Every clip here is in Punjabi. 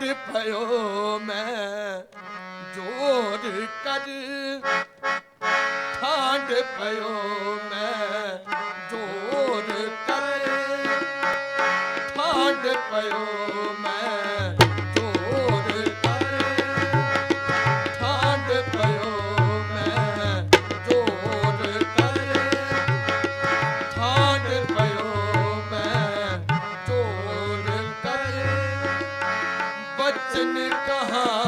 ਡਾਢ ਭਇਓ ਮੈਂ ਜੋਰ ਕਰ ਠਾਂਡ ਭਇਓ ਬਚਨ ਕਹਾ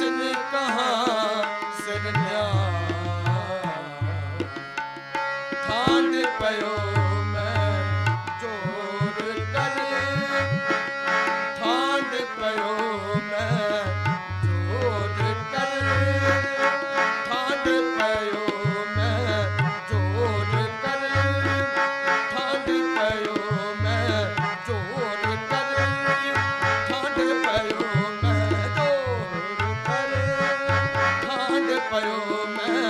ਬਚਨ ਕਹਾ Fireman.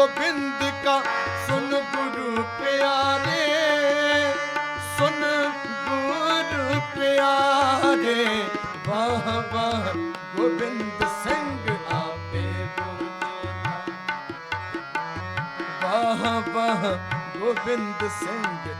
गोविंद का सुन गुरु प्यारे सुन गुरु प्यारे वाह वाह गोविंद सिंह आपे वाह वाह गोविंद सिंह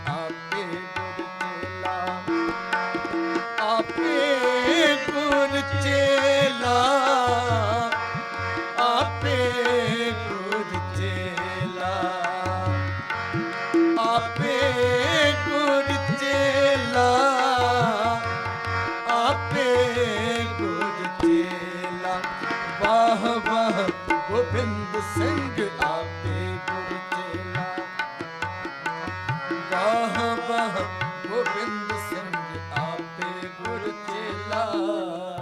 呃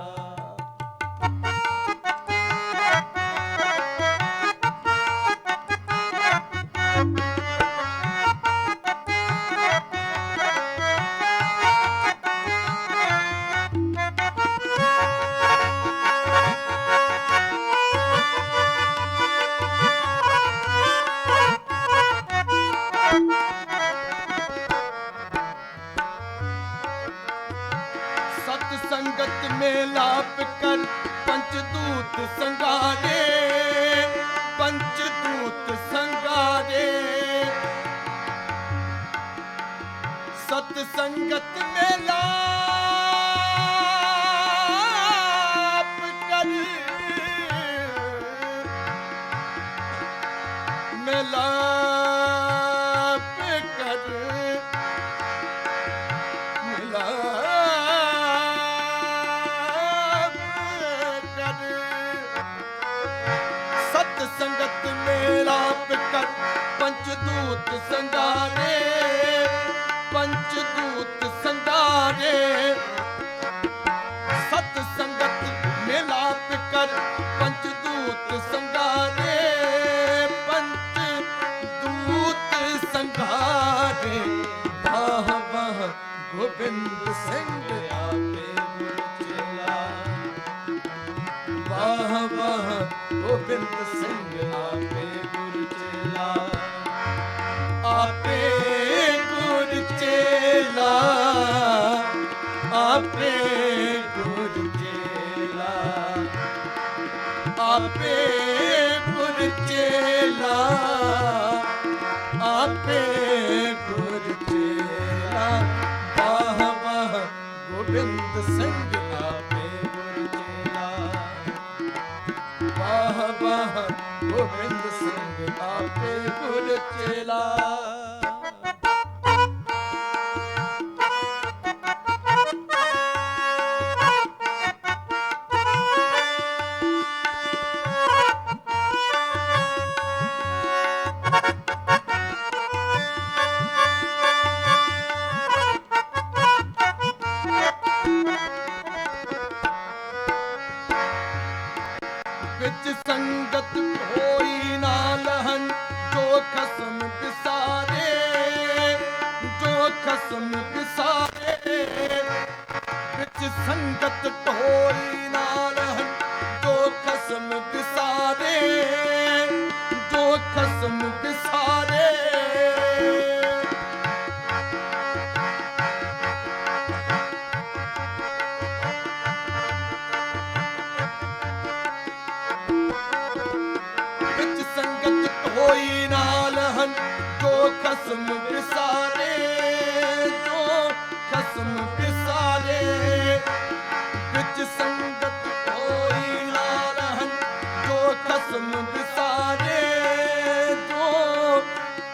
ਸੰਗਾ ਦੇ ਪੰਜ ਦੂਤ ਸੰਗਾ ਸੰਗਤ ਮੇਂ ਪੰਚਦੂਤ ਸੰਧਾਰੇ ਪੰਚਦੂਤ ਸੰਧਾਰੇ। ਸਤ ਸੰਗਤ ਮਿਲਾਪ ਕਰ ਪੰਚਦੂਤ ਸੰਧਾਰੇ ਪੰਚਦੂਤ ਸੰਧਾਰੇ। ਵਾਹ ਵਾਹ, ਗੋਬਿੰਦ ਸਿੰਘ ਆਪੇ ਮੁਚਲਾ ਵਾਹ ਵਾਹ, ਗੋਬਿੰਦ ਸਿੰਘ ਆਪੇ पे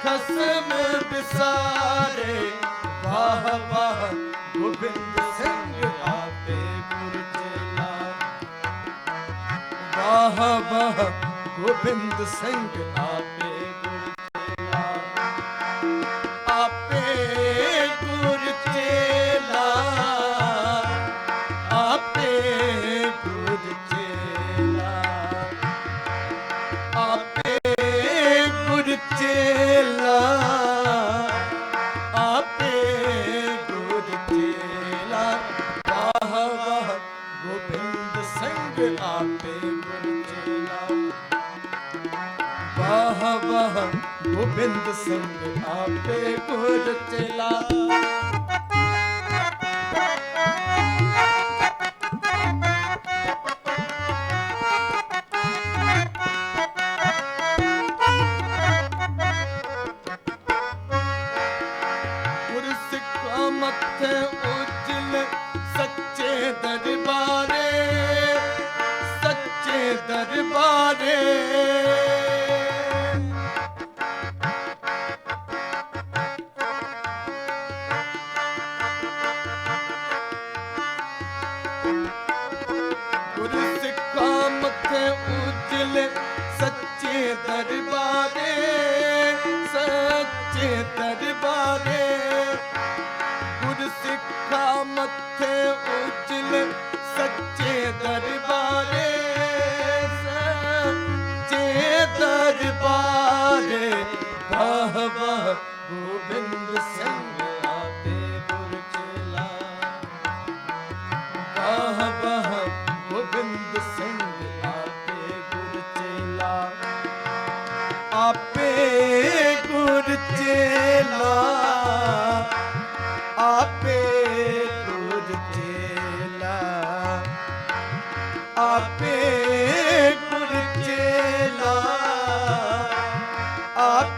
ਖਸਮ ਵਿਸਾਰੇ ਵਾਹ ਵਾਹ ਗੋਬਿੰਦ ਸਿੰਘ ਆਪੇ ਗੁਰ ਵਾਹ ਵਾਹ ਗੋਬਿੰਦ ਸਿੰਘ ਆਪੇ ਗੋਬਿੰਦ ਸਿੰਘ ਆਪੇ ਗੁਰ ਚੇਲਾ ਵਾਹ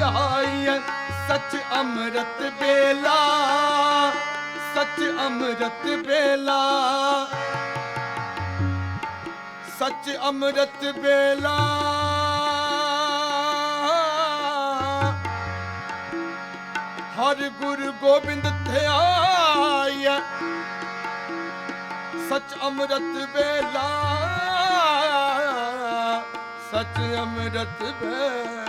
ਗੋਬਿੰਦ ਧਿਆਈਐ ਅੰਮ੍ਰਿਤ ਵੇਲਾ, ਸੱਚ ਅੰਮ੍ਰਿਤ ਵੇਲਾ। ਸੱਚ ਅੰਮ੍ਰਿਤ ਵੇਲਾ। ਹਰ ਗੁਰ ਗੋਬਿੰਦ ਧਿਆਈਐ ਸੱਚ ਅੰਮ੍ਰਿਤ ਵੇਲਾ, ਸੱਚ ਅੰਮ੍ਰਿਤ ਵੇਲਾ।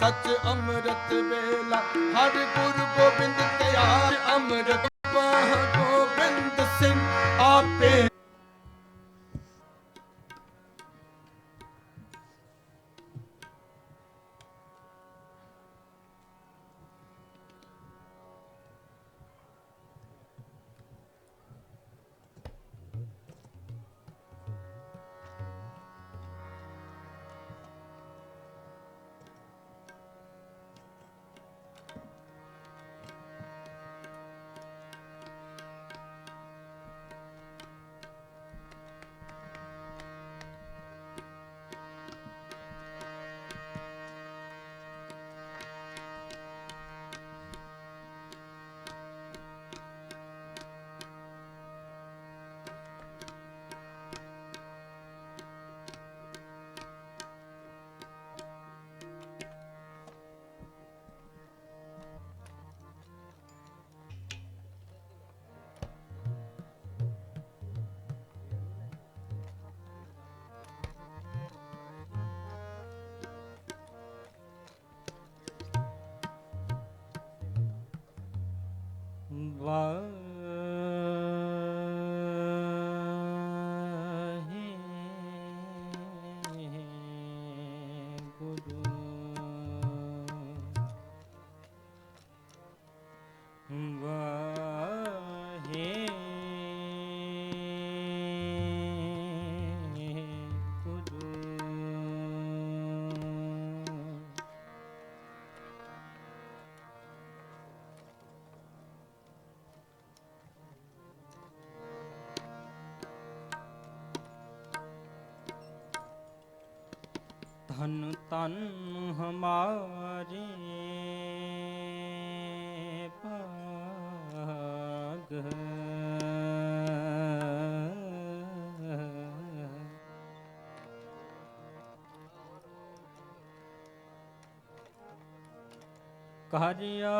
ਸੱਚ ਅੰਮ੍ਰਿਤ ਵੇਲਾ ਹਰ ਗੁਰ ਗੋਬਿੰਦ ਤਿਆਰ ਅੰਮ੍ਰਿਤ ਪਾਹ ਗੋਬਿੰਦ ਸਿੰਘ ਆਪੇ ਧਨ ਧਨ ਹਮਾਰੇ ਭਾਗ। ਕਰਿਆ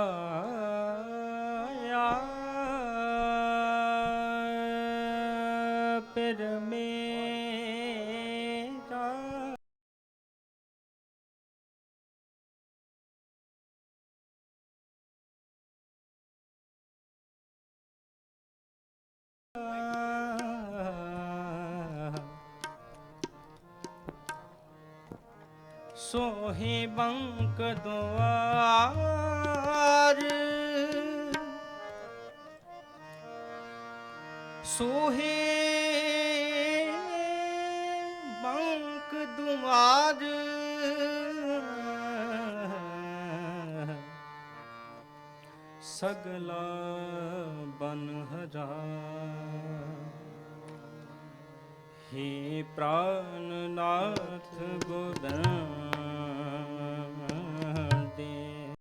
ਸੋਹੇ ਬੰਕ ਦੁਆਰ। ਸੋਹੇ ਬੰਕ ਦੁਆਰ। ਸਗਲਾ ਬਨ ਹਜ਼ਾਰ। ਹੀ ਪ੍ਰਾਨ ਨਾਥ ਗੋਬਿੰਦ